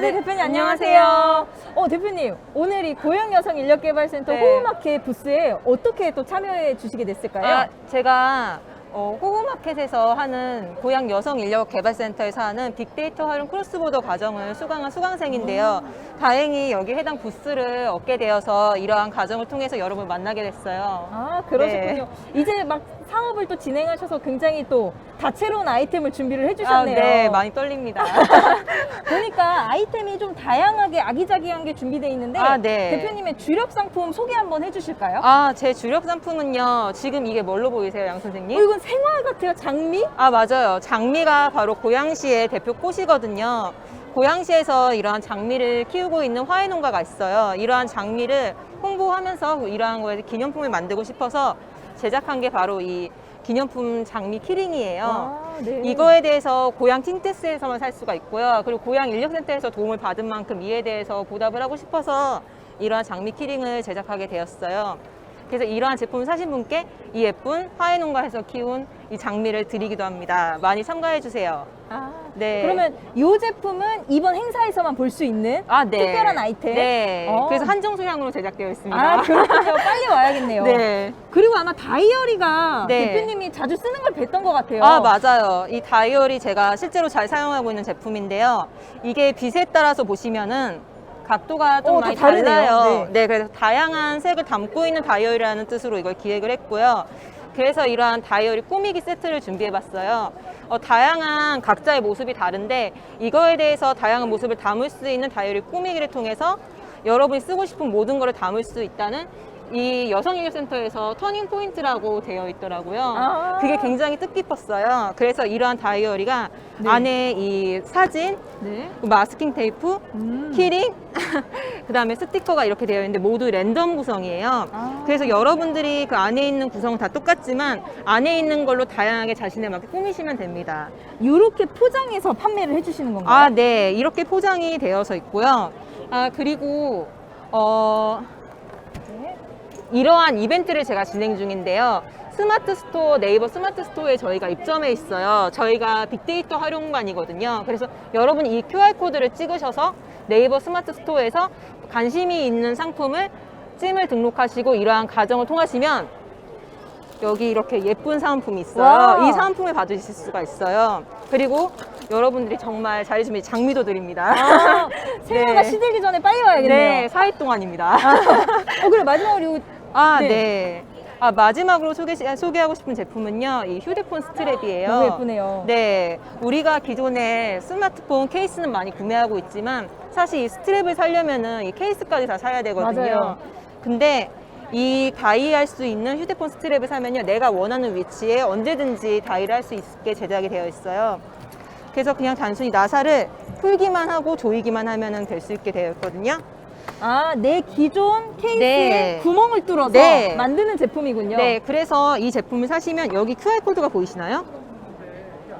네, 대표님 안녕하세요. 어, 대표님 오늘 이 고용 여성 인력 개발센터 네. 호우마켓 부스에 어떻게 또 참여해 주시게 됐을까요? 아, 제가 어, 호구마켓에서 하는 고양 여성 인력 개발센터에서 하는 빅데이터 활용 크로스보더 과정을 수강한 수강생인데요. 다행히 여기 해당 부스를 얻게 되어서 이러한 과정을 통해서 여러분 만나게 됐어요. 아, 그러셨군요. 이제 막 사업을 또 진행하셔서 굉장히 또 다채로운 아이템을 준비를 아, 해주셨네요. 네, 많이 떨립니다. 보니까 아이템이 좀 다양하게 아기자기한 게 준비되어 있는데 아, 네. 대표님의 주력 상품 소개 한번 해주실까요? 아, 제 주력 상품은요. 지금 이게 뭘로 보이세요, 양 어, 선생님? 이건 생화 같아요. 장미? 아, 맞아요. 장미가 바로 고양시의 대표 꽃이거든요. 고양시에서 이러한 장미를 키우고 있는 화훼 농가가 있어요. 이러한 장미를 홍보하면서 이러한 거에 기념품을 만들고 싶어서 제작한 게 바로 이 기념품 장미 키링이에요. 아, 네. 이거에 대해서 고양 틴테스에서만 살 수가 있고요. 그리고 고양 인력센터에서 도움을 받은 만큼 이에 대해서 보답을 하고 싶어서 이러한 장미 키링을 제작하게 되었어요. 그래서 이러한 제품을 사신 분께 이 예쁜 화훼 농가에서 키운 이 장미를 드리기도 합니다. 많이 참가해 주세요. 아, 네. 그러면 이 제품은 이번 행사에서만 볼 수 있는 아, 네. 특별한 아이템? 네. 어. 그래서 한정 수량으로 제작되어 있습니다. 아, 그렇군요. 빨리 와야겠네요. 네. 그리고 아마 다이어리가 네. 대표님이 자주 쓰는 걸 뵀던 것 같아요. 아, 맞아요. 이 다이어리 제가 실제로 잘 사용하고 있는 제품인데요. 이게 빛에 따라서 보시면은 각도가 좀 어, 많이 다 다르네요. 달라요. 네. 네. 그래서 다양한 색을 담고 있는 다이어리라는 뜻으로 이걸 기획을 했고요. 그래서 이러한 다이어리 꾸미기 세트를 준비해 봤어요. 어, 다양한 각자의 모습이 다른데 이거에 대해서 다양한 모습을 담을 수 있는 다이어리 꾸미기를 통해서 여러분이 쓰고 싶은 모든 것을 담을 수 있다는 이 여성인력센터에서 터닝 포인트라고 되어 있더라고요. 아. 그게 굉장히 뜻깊었어요. 그래서 이러한 다이어리가 네. 안에 이 사진, 네. 마스킹 테이프, 음. 키링, 그 다음에 스티커가 이렇게 되어 있는데 모두 랜덤 구성이에요. 아. 그래서 여러분들이 그 안에 있는 구성은 다 똑같지만 안에 있는 걸로 다양하게 자신에 맞게 꾸미시면 됩니다. 이렇게 포장해서 판매를 해주시는 건가요? 아, 네. 이렇게 포장이 되어서 있고요. 아, 그리고, 어, 네. 이러한 이벤트를 제가 진행 중인데요. 스마트 스토어, 네이버 스마트 스토어에 저희가 입점해 있어요. 저희가 빅데이터 활용관이거든요. 그래서 여러분이 이 QR코드를 찍으셔서 네이버 스마트 스토어에서 관심이 있는 상품을 찜을 등록하시고 이러한 과정을 통하시면 여기 이렇게 예쁜 사은품이 있어요. 와. 이 사은품을 받으실 수가 있어요. 그리고 여러분들이 정말 잘해주면 장미도 드립니다. 아, 생화가 네. 시들기 전에 빨리 와야겠네요. 네, 4일 동안입니다. 어, 그래 마지막으로 이거 아, 네. 네. 아, 마지막으로 소개, 소개하고 싶은 제품은요, 이 휴대폰 스트랩이에요. 너무 예쁘네요. 네. 우리가 기존에 스마트폰 케이스는 많이 구매하고 있지만, 사실 이 스트랩을 사려면은 이 케이스까지 다 사야 되거든요. 맞아요. 근데 이 다이할 수 있는 휴대폰 스트랩을 사면요, 내가 원하는 위치에 언제든지 다이를 할 수 있게 제작이 되어 있어요. 그래서 그냥 단순히 나사를 풀기만 하고 조이기만 하면은 될수 있게 되어 있거든요. 아, 내 기존 케이스에 네. 구멍을 뚫어서 네. 만드는 제품이군요. 네, 그래서 이 제품을 사시면 여기 QR코드가 보이시나요?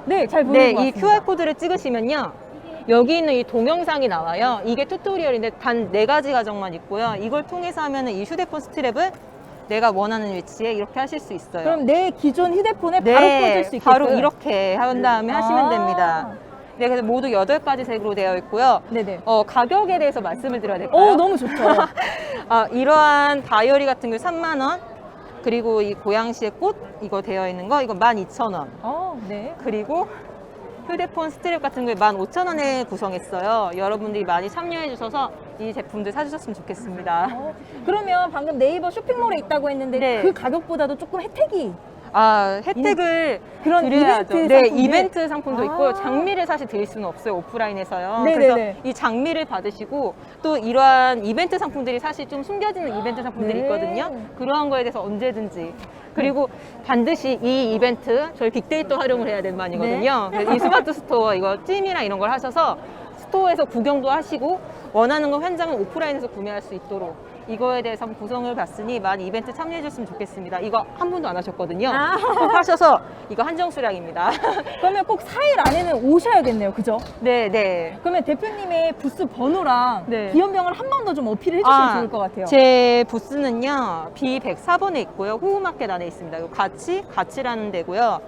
네, 잘 보이는 네, 것 이 같습니다. QR코드를 찍으시면요. 여기 있는 이 동영상이 나와요. 이게 튜토리얼인데 단 네 가지 과정만 있고요. 이걸 통해서 하면 은 이 휴대폰 스트랩을 내가 원하는 위치에 이렇게 하실 수 있어요. 그럼 내 기존 휴대폰에 바로 꽂을 수 있게끔 바로 이렇게 한 다음에 하시면 아. 됩니다. 네, 그래서 모두 여덟 가지 색으로 되어 있고요. 네네. 어, 가격에 대해서 말씀을 드려야 될까요? 오, 너무 좋죠. 아, 이러한 다이어리 같은 거 3만 원. 그리고 이 고양시의 꽃 이거 되어 있는 거 이거 12,000원. 어, 네. 그리고 휴대폰 스트랩 같은 걸 15,000원에 구성했어요. 여러분들이 많이 참여해 주셔서 이 제품들 사주셨으면 좋겠습니다. 어, 그러면 방금 네이버 쇼핑몰에 있다고 했는데 네. 그 가격보다도 조금 혜택이 아, 혜택을 그런 드려야죠. 이벤트 네, 상품들? 이벤트 상품도 아. 있고요. 장미를 사실 드릴 수는 없어요. 오프라인에서요. 네네네. 그래서 이 장미를 받으시고 또 이러한 이벤트 상품들이 사실 좀 숨겨지는 이벤트 상품들이 네. 있거든요. 그러한 거에 대해서 언제든지 그리고 반드시 이 이벤트 저희 빅데이터 활용을 해야 되는 만이거든요. 네. 그래서 이 스마트 스토어 이거 찜이나 이런 걸 하셔서 스토어에서 구경도 하시고 원하는 거 현장은 오프라인에서 구매할 수 있도록 이거에 대해서 한번 구성을 봤으니 많이 이벤트 참여해 줬으면 좋겠습니다. 이거 한 분도 안 하셨거든요. 아. 꼭 하셔서 이거 한정 수량입니다. 그러면 꼭 4일 안에는 오셔야겠네요. 그죠? 네, 네. 그러면 대표님의 부스 번호랑 네. 기업명을 한 번 더 좀 어필해 주시면 좋을 것 같아요. 제 부스는요, B104번에 있고요. 호우마켓 안에 있습니다. 가치, 가치라는 데고요.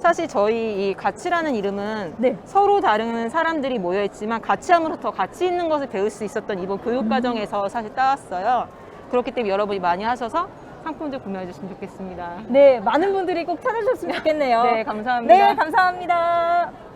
사실 저희 이 가치라는 이름은 네. 서로 다른 사람들이 모여 있지만 같이 함으로 더 가치 있는 것을 배울 수 있었던 이번 교육 과정에서 사실 따왔어요. 그렇기 때문에 여러분이 많이 하셔서 상품들 구매해 주시면 좋겠습니다. 네, 많은 분들이 꼭 찾아주셨으면 좋겠네요. 네, 감사합니다. 네, 감사합니다.